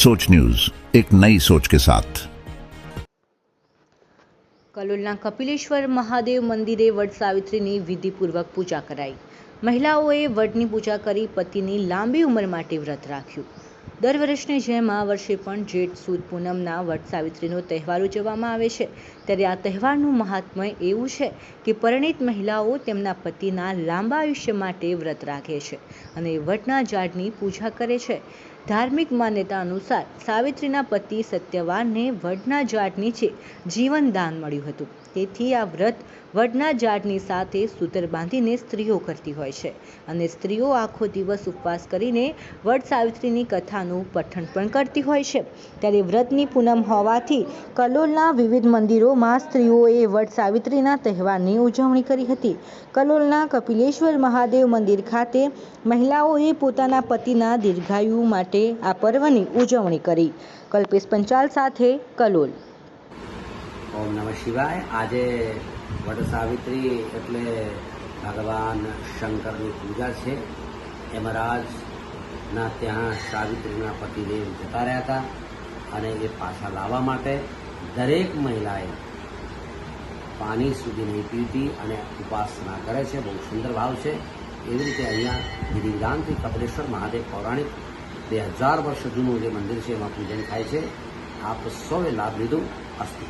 सोच न्यूज एक नई सोच के साथ કલોલના કપિલેશ્વર મહાદેવ મંદિરે વડ સાવિત્રીની વિધિપૂર્વક પૂજા કરાઈ મહિલાઓએ વડની પૂજા કરી પતિની લાંબી ઉંમર માટે વ્રત રાખ્યું દર વર્ષની જેમ આ વર્ષે પણ જેઠ સુદ પૂનમના વડ સાવિત્રીનો તહેવાર ઉજવવામાં આવે છે ત્યારે આ તહેવારનું મહાત્મય એવું છે કે પરિણીત મહિલાઓ તેમના પતિના લાંબા આયુષ્ય માટે વ્રત રાખે છે અને વડના ઝાડની પૂજા કરે છે ધાર્મિક માન્યતા અનુસાર સાવિત્રીના પતિ સત્યવાનને વડના ઝાડ નીચે જીવન દાન મળ્યું હતું. તેથી આ વ્રત વડના ઝાડની સાથે સૂતર બાંધીને સ્ત્રીઓ કરતી હોય છે અને સ્ત્રીઓ આખો દિવસ ઉપવાસ કરીને વડ સાવિત્રીની કથાનું પઠન પણ કરતી હોય છે. ત્યારે વ્રતની પૂનમ હોવાથી કલોલના વિવિધ મંદિરોમાં સ્ત્રીઓએ વડ સાવિત્રીના તહેવારની ઉજવણી કરી હતી. કલોલના કપિલેશ્વર મહાદેવ મંદિર ખાતે મહિલાઓએ પોતાના પતિના દીર્ઘાયુ માટે આ પર્વની ઉજવણી કરી. કલ્પેશ પંચાલ સાથે કલોલ. ઓમ નમઃ શિવાય. આજે વડ સાવિત્રી એટલે ભગવાન શંકરની પૂજા છે. યમરાજના ત્યાં સાવિત્રીના પતિદેવ જતા રહ્યા હતા અને એ પાછા લાવવા માટે દરેક મહિલાએ પાણી સુધી નહીં પીતી અને ઉપાસના કરે છે. બહુ સુંદર ભાવ છે. એવી રીતે અહીંયા વિધાનથી કપિલેશ્વર મહાદેવ પૌરાણિક બે હજાર વર્ષ જૂનું જે મંદિર છે, એમાં પૂજન થાય છે. આપ સૌએ લાભ લીધો. અસ્તુ.